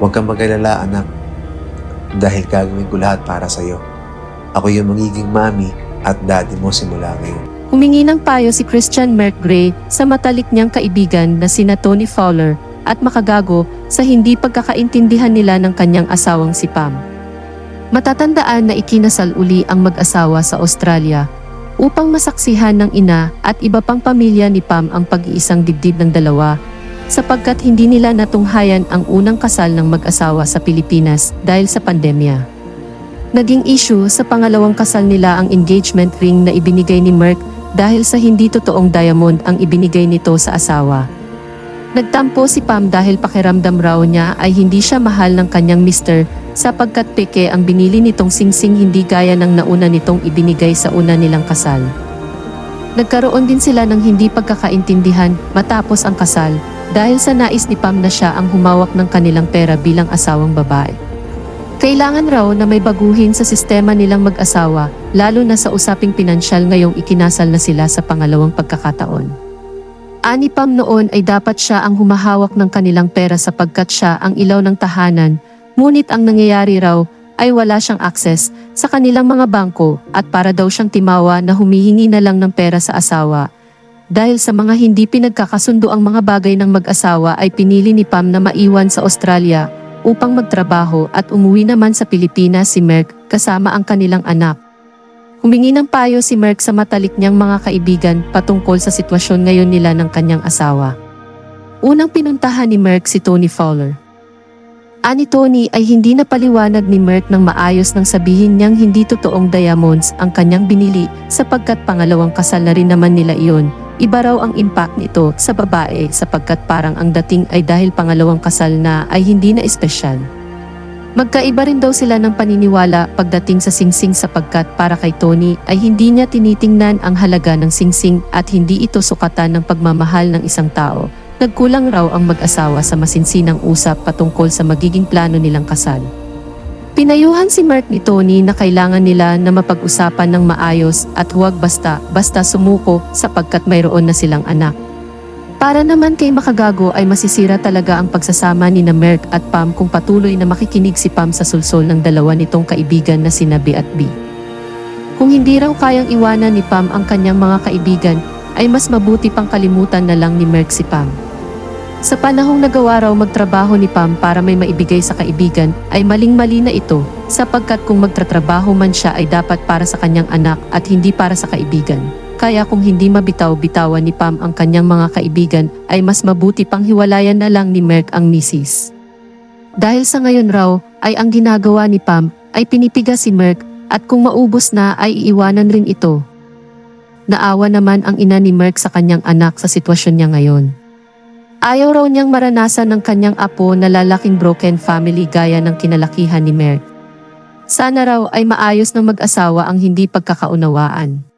Huwag kang mag-alala anak. Dahil gagawin ko lahat para sa'yo. Ako yung magiging mami at daddy mo simula ngayon. Humingi ng payo si Christian Merck Gray sa matalik niyang kaibigan na sina Tony Fowler at makagago sa hindi pagkakaintindihan nila ng kanyang asawang si Pam. Matatandaan na ikinasal uli ang mag-asawa sa Australia upang masaksihan ng ina at iba pang pamilya ni Pam ang pag-iisang dibdib ng dalawa sapagkat hindi nila natunghayan ang unang kasal ng mag-asawa sa Pilipinas dahil sa pandemya. Naging issue sa pangalawang kasal nila ang engagement ring na ibinigay ni Merck dahil sa hindi totoong diamond ang ibinigay nito sa asawa. Nagtampo si Pam dahil pakiramdam raw niya ay hindi siya mahal ng kanyang mister sapagkat peke ang binili nitong singsing hindi gaya ng nauna nitong ibinigay sa una nilang kasal. Nagkaroon din sila ng hindi pagkakaintindihan matapos ang kasal dahil sa nais ni Pam na siya ang humawak ng kanilang pera bilang asawang babae. Kailangan raw na may baguhin sa sistema nilang mag-asawa, lalo na sa usaping pinansyal ngayong ikinasal na sila sa pangalawang pagkakataon. Ani Pam noon ay dapat siya ang humahawak ng kanilang pera sapagkat siya ang ilaw ng tahanan, ngunit ang nangyayari raw ay wala siyang access sa kanilang mga bangko at para daw siyang timawa na humihingi na lang ng pera sa asawa. Dahil sa mga hindi pinagkakasundo ang mga bagay ng mag-asawa ay pinili ni Pam na maiwan sa Australia upang magtrabaho at umuwi naman sa Pilipinas si Merck kasama ang kanilang anak. Humingi ng payo si Merck sa matalik niyang mga kaibigan patungkol sa sitwasyon ngayon nila ng kanyang asawa. Unang pinuntahan ni Merck si Tony Fowler. Ani Tony ay hindi napaliwanag ni Merck ng maayos nang sabihin niyang hindi totoong diamonds ang kanyang binili sapagkat pangalawang kasal na rin naman nila iyon. Iba raw ang impact nito sa babae sapagkat parang ang dating ay dahil pangalawang kasal na ay hindi na espesyal. Magkaiba rin daw sila ng paniniwala pagdating sa singsing sapagkat para kay Tony ay hindi niya tinitingnan ang halaga ng singsing at hindi ito sukatan ng pagmamahal ng isang tao. Nagkulang raw ang mag-asawa sa masinsinang usap patungkol sa magiging plano nilang kasal. Pinayuhan si Mark ni Tony na kailangan nila na mapag-usapan ng maayos at huwag basta-basta sumuko sapagkat mayroon na silang anak. Para naman kay Makagago ay masisira talaga ang pagsasama ni na Merck at Pam kung patuloy na makikinig si Pam sa sulsol ng dalawa nitong kaibigan na sina B at B. Kung hindi raw kayang iwanan ni Pam ang kanyang mga kaibigan, ay mas mabuti pang kalimutan na lang ni Merck si Pam. Sa panahong nagawa raw magtrabaho ni Pam para may maibigay sa kaibigan, ay maling-mali na ito, sapagkat kung magtatrabaho man siya ay dapat para sa kanyang anak at hindi para sa kaibigan. Kaya kung hindi mabitaw-bitawan ni Pam ang kanyang mga kaibigan, ay mas mabuti pang hiwalayan na lang ni Merck ang misis. Dahil sa ngayon raw, ay ang ginagawa ni Pam ay pinipiga si Merck at kung maubos na ay iiwanan rin ito. Naawa naman ang ina ni Merck sa kanyang anak sa sitwasyon niya ngayon. Ayaw raw niyang maranasan ng kanyang apo na lalaking broken family gaya ng kinalakihan ni Merck. Sana raw ay maayos ng mag-asawa ang hindi pagkakaunawaan.